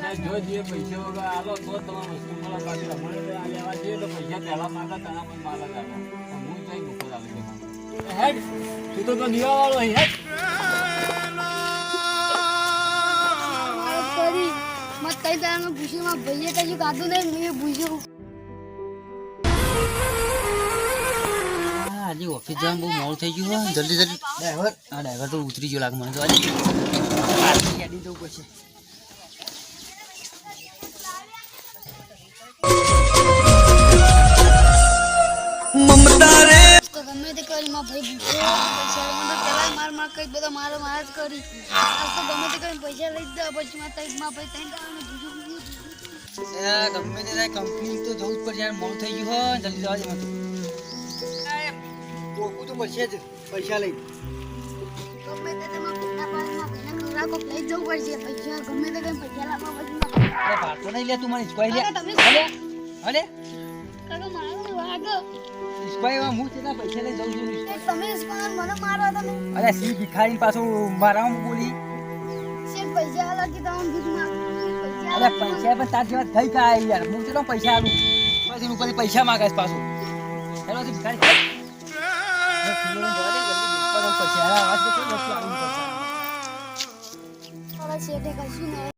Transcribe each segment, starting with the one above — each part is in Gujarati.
પૈસા જો જે પૈસા વગર આલો તો તમારે વસ્તુ મળે બાકી અમારે તો લેવા જઈએ તો પૈસા પહેલા માંગે તને પણ માલ જ હું કઈ આપી દઉં હેડ તું તો તો દીવા અહીં હેડ. મત કઈ દાડામાં પૂછ્યું માં ભાઈએ કશું ખાધું નહીં મેં પૂછ્યું આજે ઓફિસ જવાનું બહુ મોડું થઈ ગયું હો. જલ્દી જલ્દી. ડ્રાઈવર? આ ડ્રાઈવર તો ઉતરી ગયો લાગે મને તો. આજે ગાડી જવું પડશે. ગમે તે કરી માં ભાઈ પેલા માર માર કઈ બધા મારો માર જ કરી. આજ તો ગમે તે કરીને પૈસા લઈ જ દે પછી માં તઈ માં ભાઈ તઈ પૂછ્યું એ ગમે તે થાય કંપની તો જવું જ પડશે યાર મોડું થઈ ગયું હોય જલ્દી જવા દે મને. તો પડશે જ પૈસા લઈ ગમે તે તેમાં પૈસા પાડીમાં ભાઈને ખવડાવો, લઈ જવું પડશે પૈસા ગમે તે કઈ પૈસા લાવવા પછી અરે પાડતો નહીં લે તું મને ઇસ્કોઈ લે. અલે મારો હું પૈસા લઈ જઉં છું તમે સ્કોન મને મારો તમે. અરે સી પાછું મારામાં બોલી? શેઠ પૈસા આલા કે તમે ભીખ માંગો અરે પૈસા પણ તાર જેવા થઈ ગયા યાર. હું કેટલો પૈસા આલું. પછી ઉપર પૈસા માંગે પાછું. હેલો ભિખારી. પૈસા શેઠે કશું નહીં.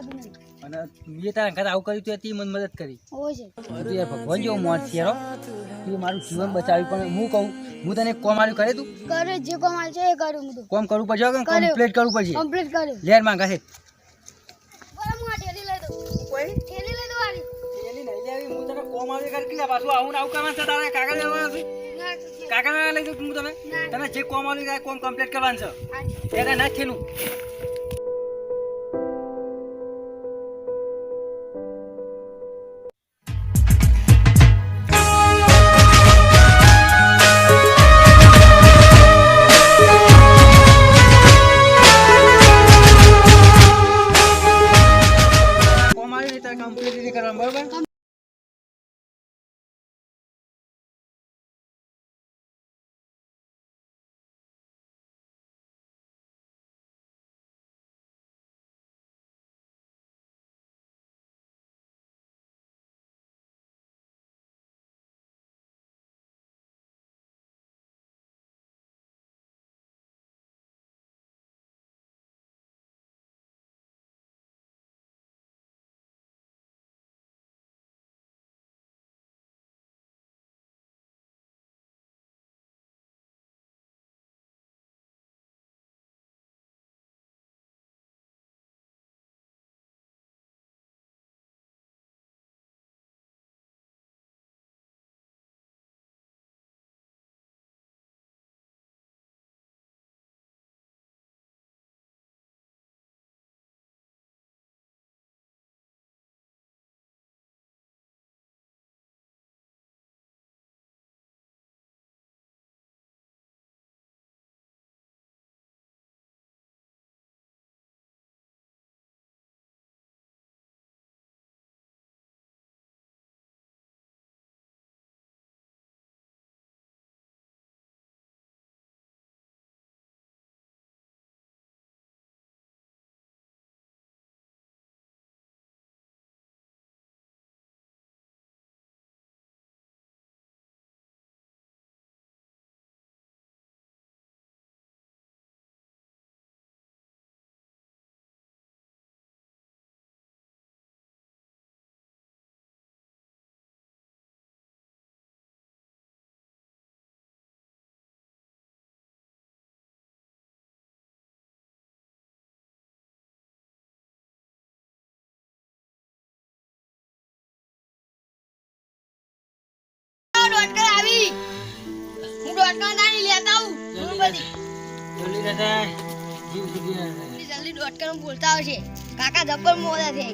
નહીં અને મેં તારા ઘરે આવું કર્યું તો તે મને મદદ કરી. હોય તો ભગવાન જેવો મોત છે તું મારું જીવન બચાવ્યું પણ હું કહું હું તને કોમ આલ્યું કરે તું? કરે જે કોમ આલ છે એ કરું હું કોમ કરવું પડશે. કમ્પ્લીટ કરવું પડશે? કમ્પ્લીટ કર્યું. લેર માંગા છે બરાબર હું આ ઠેલી લઈ દઉં. ઠેલી લઈ દઉં આરી એની નહીં લેવી હું તને કોમ આલ્યું કરે કે પાછું આવું આવું કરવાનું છે તારે કાગળ લેવાનું છે? ના લઈ દઉં હું તમે ના. જે કોમ આલ્યું કોમ કમ્પ્લીટ કરવાનું છે. આ ત્યારે ના થયેલું કમ્પ્લીટ કરવાનું બરોબર ડોટકા લેતા આવું. જલ્દી બધી જલ્દી રહેતા જીવ સુધી જલ્દી જલ્દી ડોટકા બોલતા આવશે કાકા જબ્બર મોડા થઈ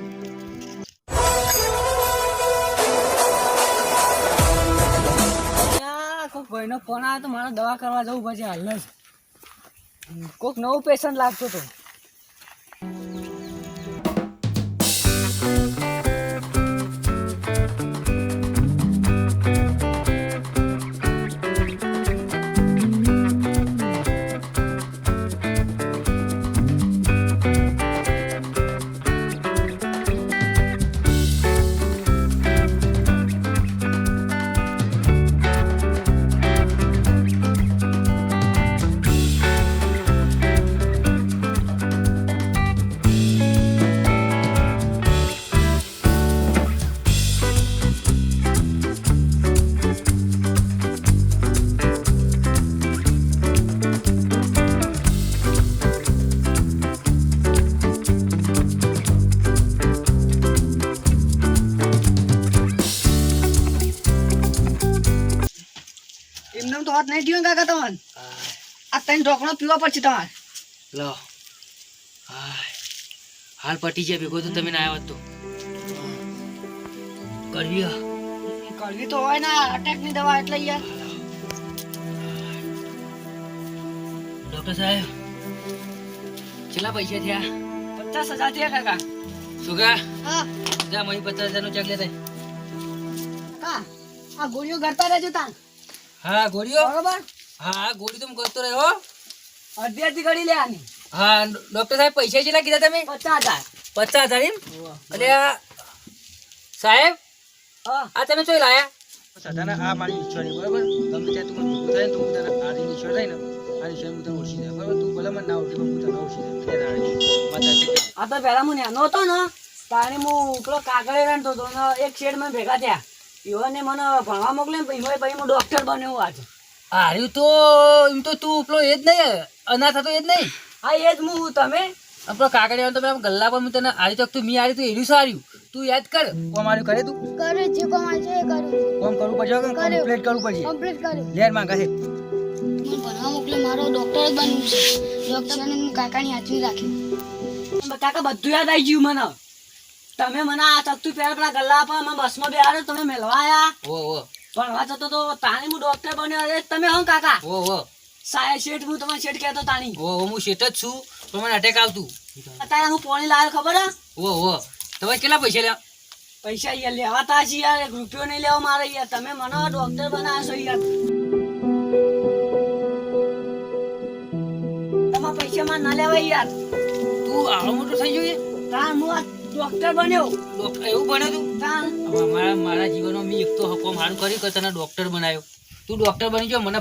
યા, કોક ભાઈનો ફોન આવ્યો તો મારે દવા કરવા જવું પછી હાલ જ. કોક નવું પેશન્ટ લાગતો તો એમને તો હાથ નહીં થયો કાકા તમને આ તને ઢોકણો પીવા પડશે તમારે. લો. હાલ પટી જાય ભેગો તો તમે ના આવ્યો તો. કરવી કડવી તો હોય ને અટેકની દવા એટલે યાર. ડોક્ટર સાહેબ કેટલા પૈસા થયા? પચાસ હજાર થયા કાકા. સુગા હા. જા મહી પચાસ હજારનો ચેક લેતા આ ગોળીઓ ગળતા રહેજો તાન હા ગોળીઓ? બરોબર. હા ગોળી તો હું કરતો રહ્યો અડધી અડધી લે આની. હા ડોક્ટર સાહેબ પૈસા કેટલા કીધા તમે? પચાસ હજાર. પચાસ હજાર એમ? અને આ સાહેબ હા. આ તમે ચોઈ લાયા? સાધારણ આ મારી ઈચ્છા બરાબર? ગમે ત્યાં તું મને થાય તો હું તને આ ઈચ્છા થાય ને આ ઈચ્છા હું તને ઓળખી જાય બરાબર? તું ભલે મને ના ઓળખી પણ હું તને ઓળખી જાય આ તો પહેલા હું નાનો હતો ને તારે હું પેલો કાગળે રણતો હતો ને એક શેડમાં ભેગા થયા. ઈવોને મને ભણવા મોકલે ને પછી પછી હું ડોક્ટર બન્યો આજે. હાર્યું તો એમ તો તું પેલો એ જ નહીં અનાથ હતો એ જ નહીં. હા એ જ હું તમે? આપણો કાકડિયા તો પેલા ગલ્લા પર હું તને આરી ચોક તું મી આરી તું એનું સાર્યું તું યાદ કર કોમ આર્યું કરે તું? કરે છે કોમ કમાય છે એ કોમ કરવું પડશે કમ્પ્લીટ કરવું પડશે. કમ્પ્લીટ કર્યું લેરમાં કહે ભણવા મોકલે મારો ડોક્ટર જ બનવું છે. ડોક્ટરને હું કાકાની હાથવી રાખી. કાકા બધું યાદ આવી ગયું મને. તમે મને આ ચકતું પહેલા પેલા ગલ્લા પર અમે બસમાં બેહાડો તમે મેળવા આયા? ભણવા જતો તો તાણી હું ડોક્ટર બન્યો અરે તમે હું કાકા? ઓ ઓ. સાયા શેઠ હું તમારે શેઠ કહેતો તાણી. ઓ હું શેઠ જ છું પણ મને અટેક આવતું. અત્યારે હું પોણી લાવ્યો ખબર હે? ઓ ઓ. તમે કેટલા પૈસા લ્યા? પૈસા યાર લેવાતા છે યાર એક રૂપિયો નહીં લેવા મારે યાર. તમે મને ડોક્ટર બનાવ્યો છો યાર. તમારા પૈસા માં ના લેવાય યાર. તું આવો મોટો થઈ ગયો તાર હું ડોક્ટર બન્યો. ડોક્ટર એવું બન્યો તું? મારા મારા જીવનમાં મેં એક તો હકો સારું કર્યું કે તને ડોક્ટર બનાવ્યો. તું ડોક્ટર બની ગયો મને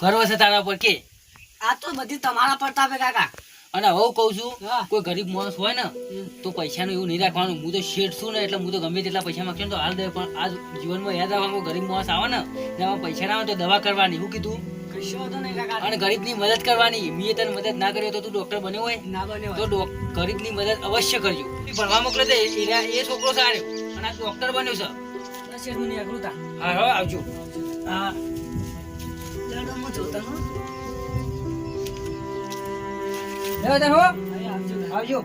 ગર્વ છે તારા પર કે. આ તો બધી તમારા પર તાપે કાકા. અને હવે હું કહું છું કોઈ ગરીબ માણસ હોય ને તો પૈસાનું એવું નહીં રાખવાનું. હું તો શેઠ છું ને એટલે હું તો ગમે તેટલા પૈસા માંગશે ને તો હાલ દે પણ આ જીવનમાં યાદ રાખવાનું ગરીબ માણસ આવે ને એમાં પૈસા ના આવે તો દવા કરવાની. એવું કીધું કશો ગરીબ અને ગરીબની મદદ કરવાની. મેં તને મદદ ના કર્યો તો તું ડોક્ટર બન્યો હોય. ના બન્યો તો ગરીબની મદદ અવશ્ય કરજો. ભણવા મોકલે તો. એ- છોકરો સારો અને આ ડોક્ટર બન્યો છે. બસ હું હા હા આવજો. હા. જોતા આવજો આવજો.